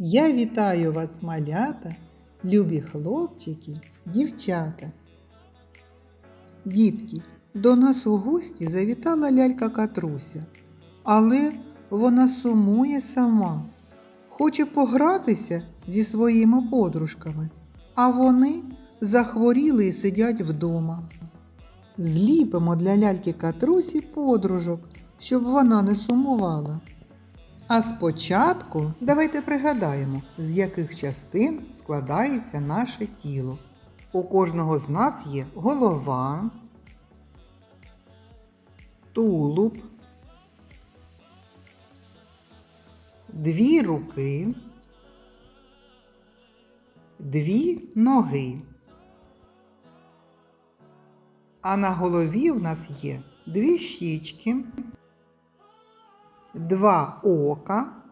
Я вітаю вас, малята, любі хлопчики, дівчата. Дітки, до нас у гості завітала лялька Катруся, але вона сумує сама, хоче погратися зі своїми подружками, а вони захворіли і сидять вдома. Зліпимо для ляльки Катрусі подружок, щоб вона не сумувала. А спочатку давайте пригадаємо, з яких частин складається наше тіло. У кожного з нас є голова, тулуб, дві руки, дві ноги. А на голові в нас є дві щічки два ока,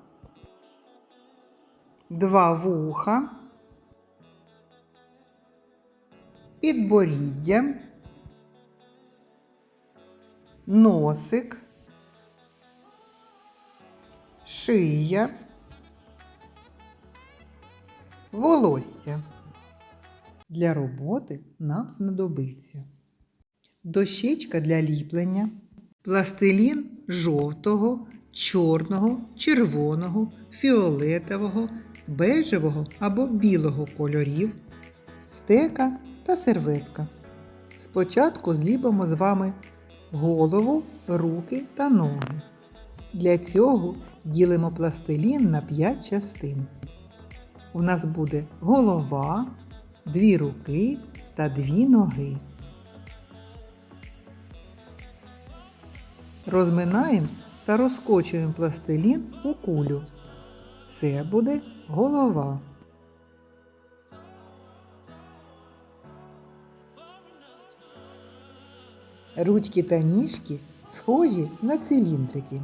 два вуха, підборіддя, носик, шия, волосся. Для роботи нам знадобиться дощечка для ліплення, пластилін жовтого, чорного, червоного, фіолетового, бежевого або білого кольорів, стека та серветка. Спочатку зліпимо з вами голову, руки та ноги. Для цього ділимо пластилін на 5 частин. У нас буде голова, дві руки та дві ноги. Розминаємо та розкочуємо пластилін у кулю. Це буде голова. Ручки та ніжки схожі на циліндрики.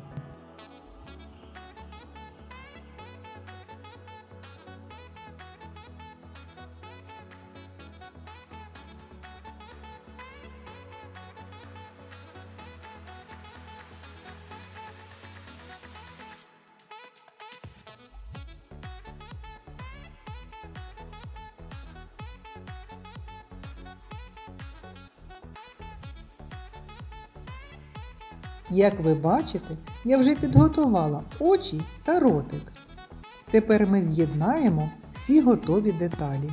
Як ви бачите, я вже підготувала очі та ротик. Тепер ми з'єднаємо всі готові деталі.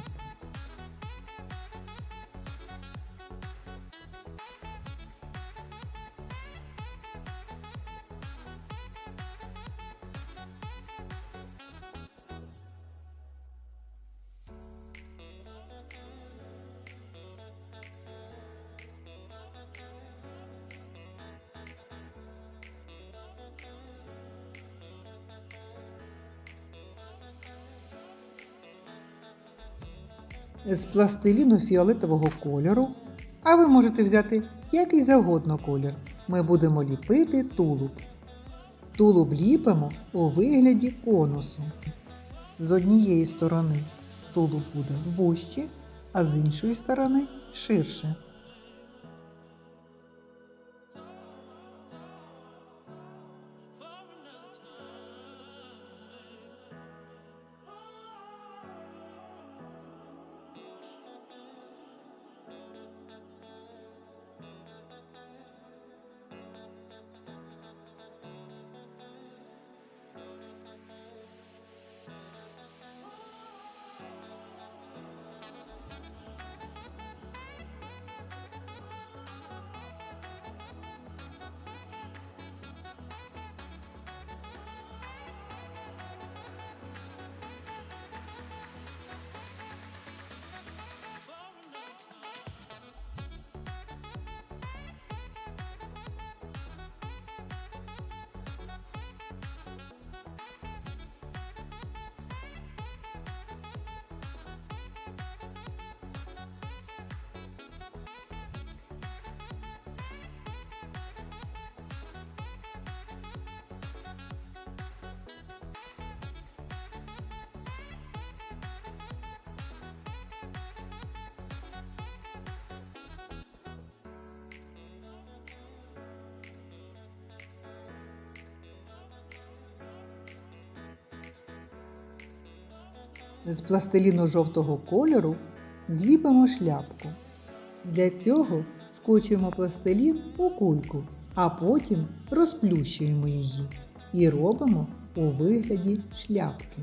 З пластиліну фіолетового кольору, а ви можете взяти який завгодно колір. Ми будемо ліпити тулуб. Тулуб ліпимо у вигляді конусу. З однієї сторони тулуб буде вужче, а з іншої сторони ширше. З пластиліну жовтого кольору зліпимо шляпку. Для цього скочуємо пластилін у кульку, а потім розплющуємо її і робимо у вигляді шляпки.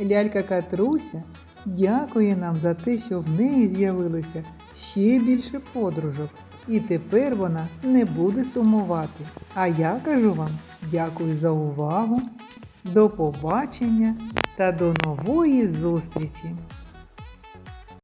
Лялька Катруся дякує нам за те, що в неї з'явилося ще більше подружок. І тепер вона не буде сумувати. А я кажу вам дякую за увагу, до побачення та до нової зустрічі!